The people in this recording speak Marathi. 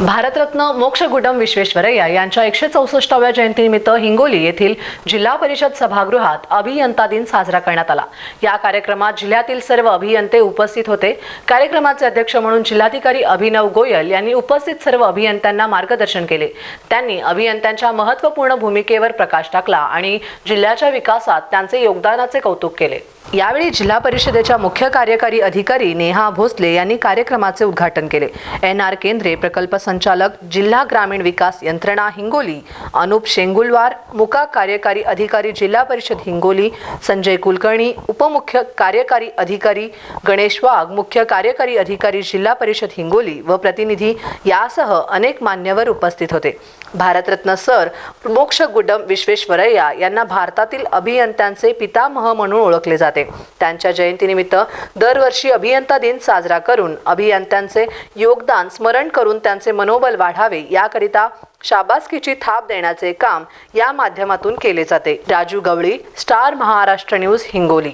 भारतरत्न मोक्षगुडम विश्वेश्वरय्या यांच्या एकशे चौसष्टाव्या जयंतीनिमित्त हिंगोली येथील जिल्हा परिषद सभागृहात अभियंता दिन साजरा करण्यात आला. या कार्यक्रमात जिल्ह्यातील सर्व अभियंते उपस्थित होते. कार्यक्रमाचे अध्यक्ष म्हणून जिल्हाधिकारी अभिनव गोयल यांनी उपस्थित सर्व अभियंत्यांना मार्गदर्शन केले. त्यांनी अभियंत्यांच्या महत्त्वपूर्ण भूमिकेवर प्रकाश टाकला आणि जिल्ह्याच्या विकासात त्यांचे योगदानाचे कौतुक केले. यावेळी जिल्हा परिषदेच्या मुख्य कार्यकारी अधिकारी नेहा भोसले यांनी कार्यक्रमाचे उद्घाटन केले. एन आर केंद्रे प्रकल्प संचालक जिल्हा ग्रामीण विकास यंत्रणा हिंगोली अनुप शेंगुलवार मुका कार्यकारी अधिकारी जिल्हा परिषद हिंगोली संजय कुलकर्णी उपमुख्य कार्यकारी अधिकारी गणेश वाघ मुख्य कार्यकारी अधिकारी जिल्हा परिषद हिंगोली व प्रतिनिधी यासह अनेक मान्यवर उपस्थित होते. भारतरत्न सर मोक्ष गुडम विश्वेश्वरय्या यांना भारतातील अभियंत्यांचे पितामह म्हणून ओळखले जाते. त्यांच्या जयंतीनिमित्त दरवर्षी अभियंता दिन साजरा करून अभियंत्यांचे योगदान स्मरण करून त्यांचे मनोबल वाढावे याकरिता शाबासकीची थाप देण्याचे काम या माध्यमातून केले जाते. Raju Gawali star Maharashtra news Hingoli.